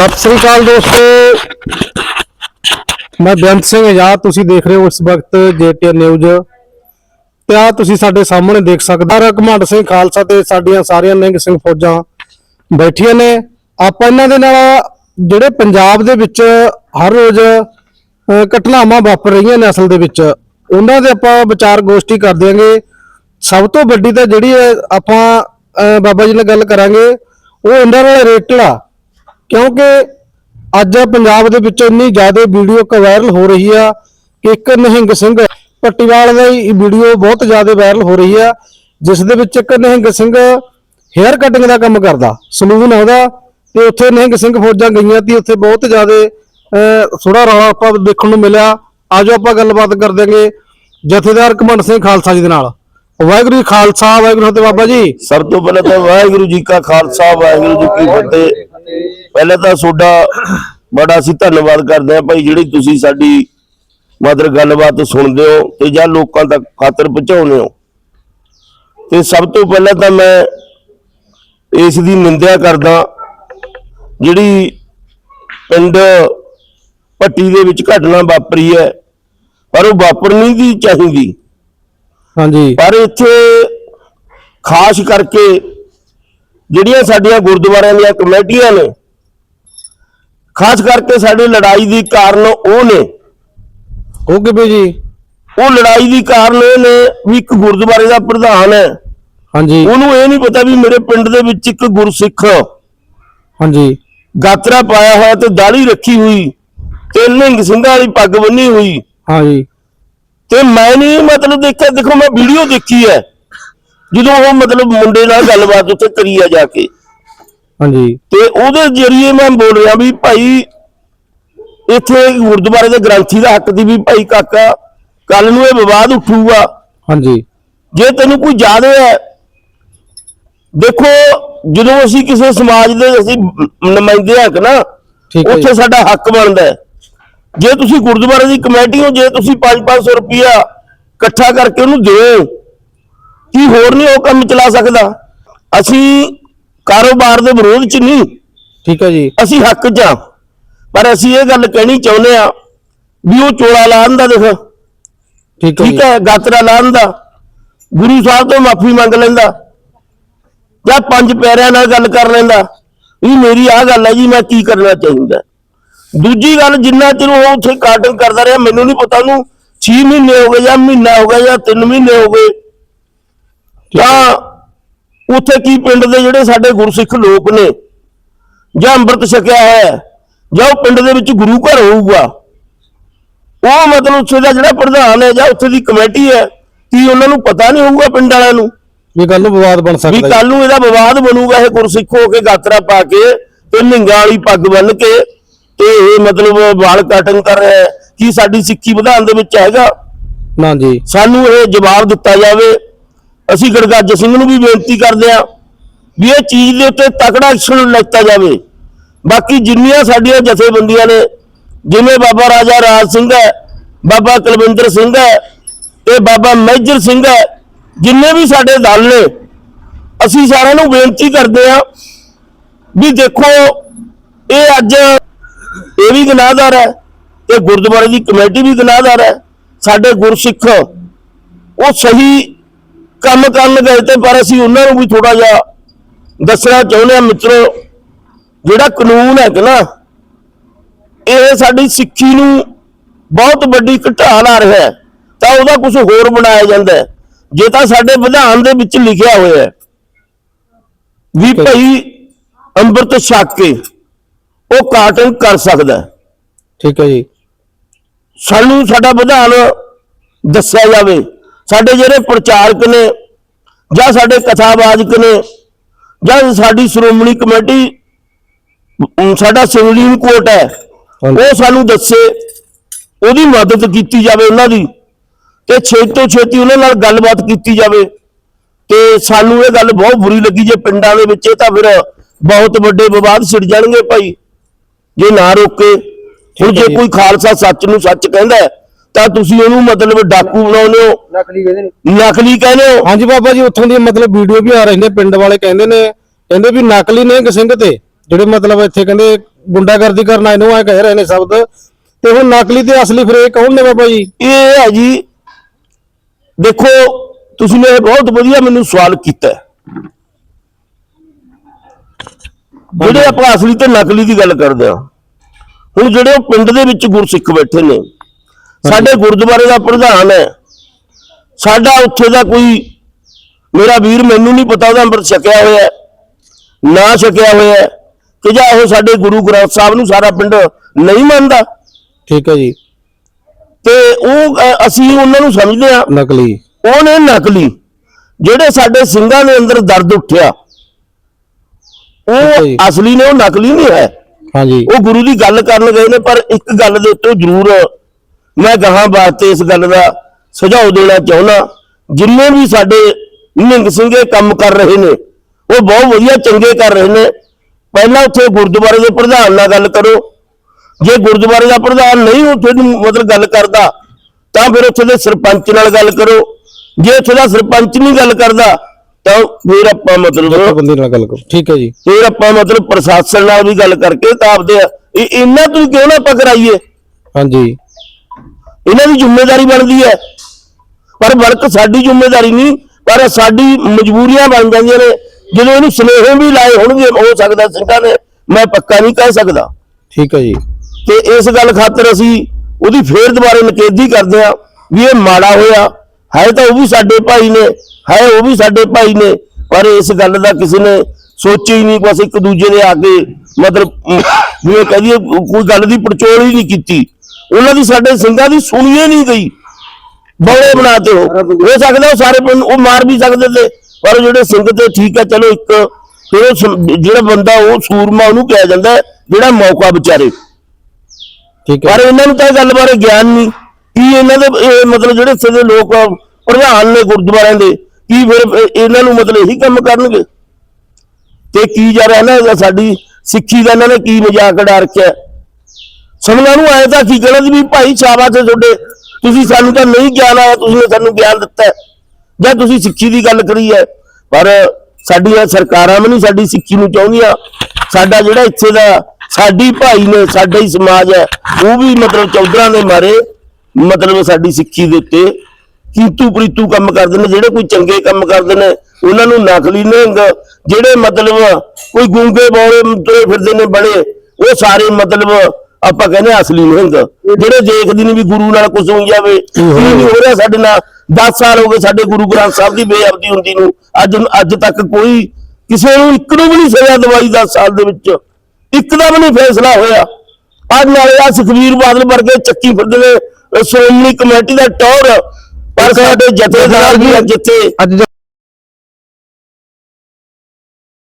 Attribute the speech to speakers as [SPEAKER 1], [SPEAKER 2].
[SPEAKER 1] ਸਤਿ ਸ੍ਰੀ ਅਕਾਲ ਦੋਸਤੋ। ਮੈਂ ਬੇਅੰਤ ਸਿੰਘ ਆਜ਼ਾਦ ਤੁਸੀਂ ਦੇਖ ਰਹੇ ਹੋ ਇਸ ਵਕਤ ਜੇਟੀਐਨ ਨਿਊਜ਼। ਤੇ ਆ ਤੁਸੀਂ ਸਾਡੇ ਸਾਹਮਣੇ ਦੇਖ ਸਕਦੇ ਹੋ ਰਕਮੰਡ ਸਿੰਘ ਖਾਲਸਾ ਤੇ ਸਾਡੀਆਂ ਸਾਰੀਆਂ ਨਿੰਗ ਸਿੰਘ ਫੌਜਾਂ ਬੈਠੀਆਂ ਨੇ। ਆਪਾਂ ਇਹਨਾਂ ਦੇ ਨਾਲ ਜਿਹੜੇ ਪੰਜਾਬ ਦੇ ਵਿੱਚ ਹਰ ਰੋਜ਼ ਘਟਨਾਵਾਂ ਵਾਪਰ ਰਹੀਆਂ ਨੇ ਅਸਲ ਦੇ ਵਿੱਚ, ਉਹਨਾਂ ਦੇ ਆਪਾਂ ਵਿਚਾਰ ਗੋਸ਼ਟੀ ਕਰ ਦਿਆਂਗੇ। ਸਭ ਤੋਂ ਵੱਡੀ ਤਾਂ ਜਿਹੜੀ ਹੈ ਆਪਾਂ ਬਾਬਾ ਜੀ ਨਾਲ ਗੱਲ ਕਰਾਂਗੇ, ਉਹ ਇਹਨਾਂ ਨਾਲ ਰੇਟਲ ਆ ਕਿਉਂਕਿ ਅੱਜ ਪੰਜਾਬ ਦੇ ਵਿੱਚ ਇੰਨੀ ਜ਼ਿਆਦਾ ਵੀਡੀਓ ਵਾਇਰਲ ਹੋ ਰਹੀ ਆ ਕਿ ਇੱਕ ਨਿਹੰਗ ਸਿੰਘ ਪੱਟੀਵਾਲ ਦੀ ਵੀਡੀਓ ਬਹੁਤ ਜ਼ਿਆਦਾ ਵਾਇਰਲ ਹੋ ਰਹੀ ਆ, ਜਿਸ ਦੇ ਵਿੱਚ ਇੱਕ ਨਿਹੰਗ ਸਿੰਘ ਹੇਅਰ ਕਟਿੰਗ ਦਾ ਕੰਮ ਕਰਦਾ, ਸਲੂਨ ਆ ਤੇ ਉੱਥੇ ਨਿਹੰਗ ਸਿੰਘ ਫੌਜਾਂ ਗਈਆਂ ਤੇ ਉੱਥੇ ਬਹੁਤ ਜ਼ਿਆਦਾ ਥੋੜਾ ਰੌਲਾ ਆਪਾਂ ਦੇਖਣ ਨੂੰ ਮਿਲਿਆ। ਆਜੋ ਆਪਾਂ ਗੱਲਬਾਤ ਕਰ ਦਿਆਂਗੇ ਜਥੇਦਾਰ ਕਮੰਡ ਸਿੰਘ ਖਾਲਸਾ ਜੀ ਦੇ ਨਾਲ। ਵਾਹਿਗੁਰੂ ਜੀ ਖਾਲਸਾ, ਵਾਹਿਗੁਰੂ ਫਤਿਹ ਬਾਬਾ ਜੀ
[SPEAKER 2] ਸਭ ਤੋਂ ਪਹਿਲਾਂ ਤਾਂ ਵਾਹਿਗੁਰੂ ਜੀ ਕਾ ਖਾਲਸਾ, ਵਾਹਿਗੁਰੂ ਜੀ ਕੀ ਫਤਿਹ। ਪਹਿਲਾਂ ਤਾਂ ਤੁਹਾਡਾ ਬੜਾ ਅਸੀਂ ਧੰਨਵਾਦ ਕਰਦੇ ਹਾਂ ਭਾਈ ਜਿਹੜੀ ਤੁਸੀਂ ਸਾਡੀ ਮਦਰ ਗੱਲਬਾਤ ਸੁਣਦੇ ਹੋ ਤੇ ਜਾਂ ਲੋਕਾਂ ਤੱਕ ਖਾਤਰ ਪਹੁੰਚਾਉਂਦੇ ਹੋ। ਤੇ ਸਭ ਤੋਂ ਪਹਿਲਾਂ ਤਾਂ ਮੈਂ ਇਸ ਦੀ ਨਿੰਦਿਆ ਕਰਦਾ ਜਿਹੜੀ ਪਿੰਡ ਪੱਟੀ ਦੇ ਵਿੱਚ ਘਟਨਾ ਵਾਪਰੀ ਹੈ ਪਰ ਉਹ ਵਾਪਰਨੀ ਦੀ ਚਾਹੀਦੀ।
[SPEAKER 1] ਹਾਂਜੀ।
[SPEAKER 2] ਪਰ ਇੱਥੇ ਖਾਸ ਕਰਕੇ ਜਿਹੜੀਆਂ ਸਾਡੀਆਂ ਗੁਰਦੁਆਰਿਆਂ ਦੀਆਂ ਕਮੇਟੀਆਂ ਨੇ ਖਾਸ ਕਰਕੇ ਸਾਡੀ ਲੜਾਈ ਦੀ ਕਾਰਨ ਉਹ ਨੇ।
[SPEAKER 1] ਉਹ ਕਿਵੇਂ ਜੀ?
[SPEAKER 2] ਉਹ ਲੜਾਈ ਦੀ ਕਾਰਨ ਇਹ ਨੇ ਵੀ ਇੱਕ ਗੁਰਦੁਆਰੇ ਦਾ ਪ੍ਰਧਾਨ ਹੈ।
[SPEAKER 1] ਹਾਂਜੀ।
[SPEAKER 2] ਉਹਨੂੰ ਇਹ ਨਹੀਂ ਪਤਾ ਵੀ ਮੇਰੇ ਪਿੰਡ ਦੇ ਵਿੱਚ ਇੱਕ ਗੁਰਸਿੱਖ
[SPEAKER 1] ਹਾਂਜੀ।
[SPEAKER 2] ਗਾਤਰਾ ਪਾਇਆ ਹੋਇਆ ਤੇ ਦਾੜੀ ਰੱਖੀ ਹੋਈ ਤੇ ਨਿਹੰਗ ਸਿੰਘਾਂ ਵਾਲੀ ਪੱਗ ਬੰਨੀ ਹੋਈ।
[SPEAKER 1] ਹਾਂਜੀ।
[SPEAKER 2] ਤੇ ਮੈਂ ਨਹੀਂ ਮਤਲਬ ਦੇਖਿਆ ਦੇਖੋ ਮੈਂ ਵੀਡੀਓ ਦੇਖੀ ਹੈ। ਜਦੋਂ ਉਹ ਮਤਲਬ ਮੁੰਡੇ ਨਾਲ ਗੱਲਬਾਤ ਉੱਥੇ ਕਰੀ ਆ ਜਾ ਕੇ।
[SPEAKER 1] ਹਾਂਜੀ।
[SPEAKER 2] ਤੇ ਉਹਦੇ ਜਰੀਏ ਮੈਂ ਬੋਲ ਰਿਹਾ ਵੀ ਭਾਈ ਇੱਥੇ ਗੁਰਦੁਆਰੇ ਦੇ ਗ੍ਰੰਥੀ ਦਾ ਹੱਕ ਦੀ ਵੀ ਭਾਈ ਕਾਕਾ ਕੱਲ ਨੂੰ ਇਹ ਵਿਵਾਦ ਉੱਠੂਗਾ।
[SPEAKER 1] ਹਾਂਜੀ।
[SPEAKER 2] ਜੇ ਤੈਨੂੰ ਕੋਈ ਜ਼ਿਆਦਾ ਹੈ ਦੇਖੋ ਜਦੋਂ ਅਸੀਂ ਕਿਸੇ ਸਮਾਜ ਦੇ ਅਸੀਂ ਨੁਮਾਇੰਦੇ ਹਾਂ ਕਿ ਨਾ। ਉੱਥੇ ਸਾਡਾ ਹੱਕ ਬਣਦਾ ਹੈ। ਜੇ ਤੁਸੀਂ ਗੁਰਦੁਆਰੇ ਦੀ ਕਮੇਟੀ ਹੋ ਜੇ ਤੁਸੀਂ 5-500 ਰੁਪਇਆ ਇਕੱਠਾ ਕਰਕੇ ਉਹਨੂੰ ਦਿਓ ਕੀ ਹੋਰ ਨਹੀਂ ਉਹ ਕੰਮ ਚਲਾ ਸਕਦਾ? ਅਸੀਂ ਕਾਰੋਬਾਰ ਦੇ ਵਿਰੋਧ ਚ ਨਹੀਂ।
[SPEAKER 1] ਠੀਕ ਹੈ ਜੀ।
[SPEAKER 2] ਅਸੀਂ ਹੱਕ 'ਚ ਆ ਪਰ ਅਸੀਂ ਇਹ ਗੱਲ ਕਹਿਣੀ ਚਾਹੁੰਦੇ ਆ ਵੀ ਉਹ ਚੋਲਾ ਲਾਣ ਦਾ ਦੇਖ।
[SPEAKER 1] ਠੀਕ ਹੈ
[SPEAKER 2] ਠੀਕ। ਹੈ ਗਾਤਰਾ ਲਾਣ ਦਾ। ਗੁਰੂ ਸਾਹਿਬ ਤੋਂ ਮਾਫੀ ਮੰਗ ਲੈਂਦਾ। ਜਾਂ ਪੰਜ ਪਿਆਰਿਆਂ ਨਾਲ ਗੱਲ ਕਰ ਲੈਂਦਾ। ਵੀ ਮੇਰੀ ਆਹ ਗੱਲ ਹੈ ਜੀ ਮੈਂ ਕੀ ਕਰਨਾ ਚਾਹੀਦਾ? ਦੂਜੀ ਗੱਲ ਜਿੰਨਾ ਚਿਰ ਉਹ ਉੱਥੇ ਕਾਟਨ ਕਰਦਾ ਰਿਹਾ ਮੈਨੂੰ ਨਹੀਂ ਪਤਾ ਉਹਨੂੰ 6 ਮਹੀਨੇ ਹੋ ਗਏ ਜਾਂ ਮਹੀਨਾ ਹੋ ਗਿਆ ਜਾਂ 3 ਮਹੀਨੇ ਹੋ ਗਏ। ਤਾਂ ਉੱਥੇ ਕੀ ਪਿੰਡ ਦੇ ਜਿਹੜੇ ਸਾਡੇ ਗੁਰਸਿੱਖ ਲੋਕ ਨੇ ਜਾਂ ਅੰਮ੍ਰਿਤ ਛਕਿਆ ਹੈ ਜਾਂ ਉਹ ਪਿੰਡ ਦੇ ਵਿੱਚ ਗੁਰੂ ਘਰ ਹੋਊਗਾ ਉਹ ਮਤਲਬ ਉੱਥੇ ਦਾ ਜਿਹੜਾ ਪ੍ਰਧਾਨ ਹੈ ਜਾਂ ਉੱਥੇ ਦੀ ਕਮੇਟੀ ਹੈ ਕੀ ਉਹਨਾਂ ਨੂੰ ਪਤਾ ਨਹੀਂ ਹੋਊਗਾ ਪਿੰਡ ਵਾਲਿਆਂ ਨੂੰ?
[SPEAKER 1] ਵੀ ਗੱਲ ਨੂੰ ਵਿਵਾਦ ਬਣ
[SPEAKER 2] ਵੀ
[SPEAKER 1] ਸਕਦਾ ਜੀ।
[SPEAKER 2] ਕੱਲ ਨੂੰ ਇਹਦਾ ਵਿਵਾਦ ਬਣੂਗਾ ਇਹ ਗੁਰਸਿੱਖ ਹੋ ਕੇ ਗਾਤਰਾ ਪਾ ਕੇ ਤੇ ਨਿੰਗਾ ਵਾਲੀ ਪੱਗ ਬੰਨ ਕੇ ਤੇ ਇਹ ਮਤਲਬ ਵਾਲ ਕਟਿੰਗ ਕਰ ਰਿਹਾ ਹੈ। ਕੀ ਸਾਡੀ ਸਿੱਖੀ ਵਿਧਾਨ ਦੇ ਵਿੱਚ ਹੈਗਾ?
[SPEAKER 1] ਨਾ ਜੀ।
[SPEAKER 2] ਸਾਨੂੰ ਇਹ ਜਵਾਬ ਦਿੱਤਾ ਜਾਵੇ। ਅਸੀਂ ਗੜਗੱਜ ਸਿੰਘ ਨੂੰ ਵੀ ਬੇਨਤੀ ਕਰਦੇ ਹਾਂ ਵੀ ਇਹ ਚੀਜ਼ ਦੇ ਉੱਤੇ ਤਕੜਾ ਐਕਸ਼ਨ ਲਿੱਤਾ ਜਾਵੇ। ਬਾਕੀ ਜਿੰਨੀਆਂ ਸਾਡੀਆਂ ਜਥੇਬੰਦੀਆਂ ਨੇ, ਜਿਵੇਂ ਬਾਬਾ ਰਾਜਾ ਰਾਜ ਸਿੰਘ ਹੈ, ਬਾਬਾ ਕੁਲਵਿੰਦਰ ਸਿੰਘ ਹੈ ਤੇ ਬਾਬਾ ਮੇਜਰ ਸਿੰਘ ਹੈ, ਜਿੰਨੇ ਵੀ ਸਾਡੇ ਦਲ ਨੇ, ਅਸੀਂ ਸਾਰਿਆਂ ਨੂੰ ਬੇਨਤੀ ਕਰਦੇ ਹਾਂ ਵੀ ਦੇਖੋ, ਇਹ ਅੱਜ ਇਹ ਵੀ ਗੁਨਾਹਗਾਰ ਹੈ, ਇਹ ਗੁਰਦੁਆਰੇ ਦੀ ਕਮੇਟੀ ਵੀ ਗੁਨਾਹਗਾਰ ਹੈ, ਸਾਡੇ ਗੁਰਸਿੱਖ, ਉਹ ਸਹੀ ਕੰਮ ਕਰਨ ਗਏ ਤੇ ਪਰ ਅਸੀਂ ਉਹਨਾਂ ਨੂੰ ਵੀ ਥੋੜਾ ਜਿਹਾ ਦੱਸਣਾ ਚਾਹੁੰਦੇ ਹਾਂ ਮਿੱਤਰੋ ਜਿਹੜਾ ਕਾਨੂੰਨ ਹੈ ਕਿ ਨਾ ਇਹ ਸਾਡੀ ਸਿੱਖੀ ਨੂੰ ਬਹੁਤ ਵੱਡੀ ਘਟਾ ਲਾ ਰਿਹਾ ਹੈ ਤਾਂ ਉਹਦਾ ਕੁਝ ਹੋਰ ਬਣਾਇਆ ਜਾਂਦਾ ਹੈ। ਜੇ ਤਾਂ ਸਾਡੇ ਵਿਧਾਨ ਦੇ ਵਿੱਚ ਲਿਖਿਆ ਹੋਇਆ ਹੈ ਵੀ। ਭਾਈ ਅੰਮ੍ਰਿਤ ਛਕ ਕੇ ਉਹ ਕਾਟਨ ਕਰ ਸਕਦਾ
[SPEAKER 1] ਠੀਕ ਹੈ ਜੀ।
[SPEAKER 2] ਸਾਨੂੰ ਸਾਡਾ ਵਿਧਾਨ ਦੱਸਿਆ ਜਾਵੇ। ਸਾਡੇ ਜਿਹੜੇ ਪ੍ਰਚਾਰਕ ਨੇ ਜਾਂ ਸਾਡੇ ਕਥਾਵਾਚਕ ਨੇ ਜਾਂ ਸਾਡੀ ਸ਼੍ਰੋਮਣੀ ਕਮੇਟੀ ਸਾਡਾ ਸੁਪਰੀਮ ਕੋਰਟ ਹੈ। ਉਹ ਸਾਨੂੰ ਦੱਸੇ ਉਹਦੀ ਮਦਦ ਕੀਤੀ ਜਾਵੇ ਉਹਨਾਂ ਦੀ ਤੇ ਛੇਤੀ ਤੋਂ ਛੇਤੀ ਉਹਨਾਂ ਨਾਲ ਗੱਲਬਾਤ ਕੀਤੀ ਜਾਵੇ ਤੇ ਸਾਨੂੰ ਇਹ ਗੱਲ ਬਹੁਤ ਬੁਰੀ ਲੱਗੀ ਜੇ ਪਿੰਡਾਂ ਦੇ ਵਿੱਚ ਇਹ ਤਾਂ ਫਿਰ ਬਹੁਤ ਵੱਡੇ ਵਿਵਾਦ ਛਿੜ ਜਾਣਗੇ ਭਾਈ ਜੇ ਨਾ ਰੋਕੇ ਹੁਣ ਜੇ। ਕੋਈ ਖਾਲਸਾ ਸੱਚ ਨੂੰ ਸੱਚ ਕਹਿੰਦਾ ਤਾਂ ਤੁਸੀਂ ਉਹਨੂੰ ਮਤਲਬ ਡਾਕੂ ਬਣਾਉਂਦੇ ਹੋ?
[SPEAKER 3] ਨਕਲੀ ਕਹਿੰਦੇ ਨੇ।
[SPEAKER 2] ਨਕਲੀ ਕਹਿੰਦੇ ਹੋ?
[SPEAKER 1] ਹਾਂਜੀ ਬਾਬਾ ਜੀ ਉੱਥੋਂ ਦੀ ਮਤਲਬ ਵੀਡੀਓ ਵੀ ਆ ਰਹੀ ਨੇ ਪਿੰਡ ਵਾਲੇ ਕਹਿੰਦੇ ਨੇ। ਕਹਿੰਦੇ ਵੀ ਨਕਲੀ ਨੇ ਸਿੰਘ ਤੇ ਜਿਹੜੇ ਮਤਲਬ ਇੱਥੇ ਕਹਿੰਦੇ ਗੁੰਡਾਗਰਦੀ ਕਰਨ ਆਏ ਨੂੰ ਐ ਕਹਿ ਰਹੇ ਨੇ ਸ਼ਬਦ। ਤੇ ਹੁਣ ਨਕਲੀ ਤੇ ਅਸਲੀ ਫਿਰ ਇਹ ਕੌਣ ਨੇ ਬਾਬਾ ਜੀ?
[SPEAKER 2] ਇਹ ਹੈ ਜੀ ਦੇਖੋ ਤੁਸੀਂ ਨੇ ਇਹ ਬਹੁਤ ਵਧੀਆ ਮੈਨੂੰ ਸਵਾਲ ਕੀਤਾ। ਹੈ। ਜਿਹੜੇ ਆਪਾਂ ਅਸਲੀ ਤੇ ਨਕਲੀ ਦੀ ਗੱਲ ਕਰਦੇ ਆ ਹੁਣ ਜਿਹੜੇ ਉਹ ਪਿੰਡ ਦੇ ਵਿੱਚ ਗੁਰਸਿੱਖ ਬੈਠੇ ਨੇ ਸਾਡੇ ਗੁਰਦੁਆਰੇ ਦਾ ਪ੍ਰਧਾਨ ਹੈ। ਸਾਡਾ ਉੱਥੇ ਦਾ ਕੋਈ ਮੇਰਾ ਵੀਰ ਮੈਨੂੰ ਨਹੀਂ ਪਤਾ ਉਹਦਾ ਅੰਮ੍ਰਿਤ ਛਕਿਆ ਹੋਇਆ ਹੈ, ਨਾ ਛਕਿਆ ਹੋਇਆ ਹੈ, ਕਿ ਜਾਂ ਉਹ ਸਾਡੇ ਗੁਰੂ ਗ੍ਰੰਥ ਸਾਹਿਬ ਨੂੰ ਸਾਰਾ ਪਿੰਡ ਨਹੀਂ ਮੰਨਦਾ।
[SPEAKER 1] ਠੀਕ ਹੈ ਜੀ।
[SPEAKER 2] ਤੇ ਉਹ ਅਸੀਂ ਉਹਨਾਂ ਨੂੰ ਸਮਝਦੇ ਆ
[SPEAKER 1] ਨਕਲੀ।
[SPEAKER 2] ਉਹ ਨੇ ਨਕਲੀ। ਜਿਹੜੇ ਸਾਡੇ ਸਿੰਘਾਂ ਦੇ ਅੰਦਰ ਦਰਦ ਉੱਠਿਆ। ਉਹ ਅਸਲੀ ਨੇ ਉਹ ਨਕਲੀ ਨਹੀਂ ਹੈ।
[SPEAKER 1] ਹਾਂਜੀ।
[SPEAKER 2] ਉਹ ਗੁਰੂ ਦੀ ਗੱਲ ਕਰਨ ਗਏ ਨੇ ਪਰ ਇੱਕ ਗੱਲ ਦੇ ਉੱਤੇ ਜ਼ਰੂਰ ਮੈਂ ਗਾਹਾਂ ਵਾਸਤੇ ਇਸ ਗੱਲ ਦਾ ਸੁਝਾਅ ਦੇਣਾ ਚਾਹੁੰਦਾ ਜਿੰਨੇ ਵੀ ਸਾਡੇ ਨਿਹੰਗ ਸਿੰਘੇ ਕੰਮ ਕਰ ਰਹੇ ਨੇ ਉਹ ਬਹੁਤ ਵਧੀਆ ਚੰਗੇ ਕਰ ਰਹੇ ਨੇ। ਪਹਿਲਾਂ ਉੱਥੇ ਗੁਰਦੁਆਰੇ ਦੇ ਪ੍ਰਧਾਨ ਨਾਲ ਗੱਲ ਕਰੋ। ਜੇ ਗੁਰਦੁਆਰੇ ਦਾ ਪ੍ਰਧਾਨ ਨਹੀਂ ਉੱਥੇ ਦੀ ਮਤਲਬ ਗੱਲ ਕਰਦਾ ਤਾਂ ਫਿਰ ਉੱਥੇ ਦੇ ਸਰਪੰਚ ਨਾਲ ਗੱਲ ਕਰੋ। ਜੇ ਉੱਥੇ ਦਾ ਸਰਪੰਚ ਨਹੀਂ ਗੱਲ ਕਰਦਾ ਤਾਂ ਫਿਰ ਆਪਾਂ ਮਤਲਬ
[SPEAKER 1] ਬੰਦੇ ਨਾਲ ਗੱਲ ਕਰੋ। ਠੀਕ ਹੈ ਜੀ।
[SPEAKER 2] ਫਿਰ ਆਪਾਂ ਮਤਲਬ ਪ੍ਰਸ਼ਾਸਨ ਨਾਲ ਵੀ ਗੱਲ ਕਰਕੇ ਤਾਂ ਆਪਦੇ ਇਹ ਇਹਨਾਂ ਤੋਂ ਕਿਉਂ ਨਾ ਆਪਾਂ ਕਰਾਈਏ?
[SPEAKER 1] ਹਾਂਜੀ।
[SPEAKER 2] ਇਹਨਾਂ ਦੀ ਜ਼ਿੰਮੇਵਾਰੀ ਬਣਦੀ ਹੈ। ਪਰ ਵਰਕ ਸਾਡੀ ਜ਼ਿੰਮੇਵਾਰੀ ਨਹੀਂ ਪਰ ਸਾਡੀ ਮਜਬੂਰੀਆਂ ਬਣ ਜਾਂਦੀਆਂ ਨੇ। ਜਦੋਂ ਇਹਨੂੰ ਸੁਨੇਹੇ ਵੀ ਲਾਏ ਹੋਣਗੇ ਹੋ ਸਕਦਾ ਸਿੰਘਾਂ ਨੇ ਮੈਂ ਪੱਕਾ ਨਹੀਂ ਕਹਿ ਸਕਦਾ।
[SPEAKER 1] ਠੀਕ ਹੈ ਜੀ।
[SPEAKER 2] ਤੇ ਇਸ ਗੱਲ ਖਾਤਰ ਅਸੀਂ ਉਹਦੀ ਫੇਰ ਦੁਬਾਰੇ ਨਕੇਦੀ ਕਰਦੇ ਆ ਵੀ ਇਹ ਮਾੜਾ ਹੋਇਆ। ਹੈ ਤਾਂ ਉਹ ਵੀ ਸਾਡੇ ਭਾਈ ਨੇ ਹੈ ਉਹ ਵੀ ਸਾਡੇ ਭਾਈ ਨੇ ਪਰ ਇਸ ਗੱਲ ਦਾ ਕਿਸੇ ਨੇ ਸੋਚਿਆ ਹੀ ਨਹੀਂ। ਬਸ ਇੱਕ ਦੂਜੇ ਦੇ ਆ ਕੇ ਮਤਲਬ ਜਿਵੇਂ ਕਹਦੀਏ ਕੋਈ ਗੱਲ ਦੀ ਪੜਚੋਲ ਹੀ ਨਹੀਂ ਕੀਤੀ। ਉਹਨਾਂ ਦੀ ਸਾਡੇ ਸਿੰਘਾਂ ਦੀ ਸੁਣੀਏ ਨਹੀਂ ਗਈ। ਬੜੇ ਬਣਾਤੇ ਹੋ ਹੋ ਸਕਦਾ ਉਹ ਸਾਰੇ ਪਿੰਡ ਉਹ ਮਾਰ ਵੀ ਸਕਦੇ ਤੇ ਪਰ ਜਿਹੜੇ ਸਿੰਘ ਤੇ ਠੀਕ ਹੈ ਚਲੋ ਇੱਕ ਫਿਰ ਜਿਹੜਾ ਬੰਦਾ ਉਹ ਸੂਰਮਾ ਉਹਨੂੰ ਕਿਹਾ ਜਾਂਦਾ ਜਿਹੜਾ ਮੌਕਾ ਵਿਚਾਰੇ।
[SPEAKER 1] ਠੀਕ ਹੈ।
[SPEAKER 2] ਪਰ ਇਹਨਾਂ ਨੂੰ ਤਾਂ ਇਹ ਗੱਲ ਬਾਰੇ ਗਿਆਨ ਨਹੀਂ। ਕੀ ਇਹਨਾਂ ਦੇ ਮਤਲਬ ਜਿਹੜੇ ਇੱਥੇ ਦੇ ਲੋਕ ਪ੍ਰਧਾਨ ਨੇ ਗੁਰਦੁਆਰਿਆਂ ਦੇ ਕੀ ਫਿਰ ਇਹ- ਇਹਨਾਂ ਨੂੰ ਮਤਲਬ ਇਹੀ ਕੰਮ ਕਰਨਗੇ? ਤੇ ਕੀ ਜਾ ਰਿਹਾ ਨਾ ਸਾਡੀ ਸਿੱਖੀ ਦਾ ਇਹਨਾਂ ਨੇ ਕੀ ਮਜ਼ਾਕ ਉਡਾ ਰੱਖਿਆ? ਸਮਝਾਂ ਨੂੰ ਆਏ ਤਾਂ ਕੀ ਕਹਿਣਾ ਵੀ ਭਾਈ ਸ਼ਾਬਾਸ਼ ਹੈ ਤੁਹਾਡੇ। ਤੁਸੀਂ ਸਾਨੂੰ ਤਾਂ ਨਹੀਂ ਗਿਆਨ ਆਇਆ, ਤੁਸੀਂ ਸਾਨੂੰ ਗਿਆਨ ਦਿੱਤਾ ਜਾਂ ਤੁਸੀਂ ਸਿੱਖੀ ਦੀ ਗੱਲ ਕਰੀ ਹੈ, ਪਰ ਸਾਡੀਆਂ ਸਰਕਾਰਾਂ ਵੀ ਨਹੀਂ ਸਾਡੀ ਸਿੱਖੀ ਨੂੰ ਚਾਹੁੰਦੀਆਂ। ਸਾਡਾ ਜਿਹੜਾ ਇੱਥੇ ਦਾ ਸਾਡੀ ਭਾਈ ਨੇ, ਸਾਡਾ ਹੀ ਸਮਾਜ ਹੈ, ਉਹ ਵੀ ਮਤਲਬ ਚੌਧਰਾਂ ਦੇ ਮਾਰੇ, ਮਤਲਬ ਸਾਡੀ ਸਿੱਖੀ ਦੇ ਉੱਤੇ। ਕੀਤੂ ਪ੍ਰੀਤੂ ਕੰਮ ਕਰਦੇ ਨੇ, ਜਿਹੜੇ ਕੋਈ ਚੰਗੇ ਕੰਮ ਕਰਦੇ ਨੇ, ਉਹਨਾਂ ਨੂੰ ਨਕਲੀ ਨਿਹੰਗ, ਜਿਹੜੇ ਮਤਲਬ ਕੋਈ ਗੂੰਗੇ ਬੋਲੇ ਤੁਰੇ ਫਿਰਦੇ ਨੇ ਬੜੇ, ਉਹ ਸਾਰੇ ਮਤਲਬ ਆਪਾਂ ਕਹਿੰਦੇ ਅਸਲੀ ਨਿਹੰਗ ਜਿਹੜੇ ਦੇਖਦੇ ਨੇ ਵੀ ਗੁਰੂ ਨਾਲ ਕੁਝ ਹੋ ਜਾਵੇ ਕੀ ਨਹੀਂ ਹੋ ਰਿਹਾ ਸਾਡੇ ਨਾਲ। 10 ਸਾਲ ਹੋ ਗਏ ਸਾਡੇ ਗੁਰੂ ਗ੍ਰੰਥ ਸਾਹਿਬ ਦੀ ਬੇਅਬਦੀ ਹੁੰਦੀ ਨੂੰ। ਅੱਜ ਅੱਜ ਤੱਕ ਕੋਈ ਕਿਸੇ ਨੂੰ ਇੱਕ ਨੂੰ ਵੀ ਨਹੀਂ ਸਜ਼ਾ ਦਵਾਈ 10 ਸਾਲ ਦੇ ਵਿੱਚ। ਇੱਕ ਦਾ ਵੀ ਨਹੀਂ ਫੈਸਲਾ ਹੋਇਆ। ਅੱਜ ਨਾਲੇ ਆ ਸੁਖਵੀਰ ਬਾਦਲ ਵਰਗੇ ਚੱਕੀ ਫਿਰਦੇ ਨੇ। ਸ਼੍ਰੋਮਣੀ ਕਮੇਟੀ ਦਾ ਟੌਰ। ਪਰ ਸਾਡੇ ਜਥੇਦਾਰ ਵੀ ਜਿੱਥੇ।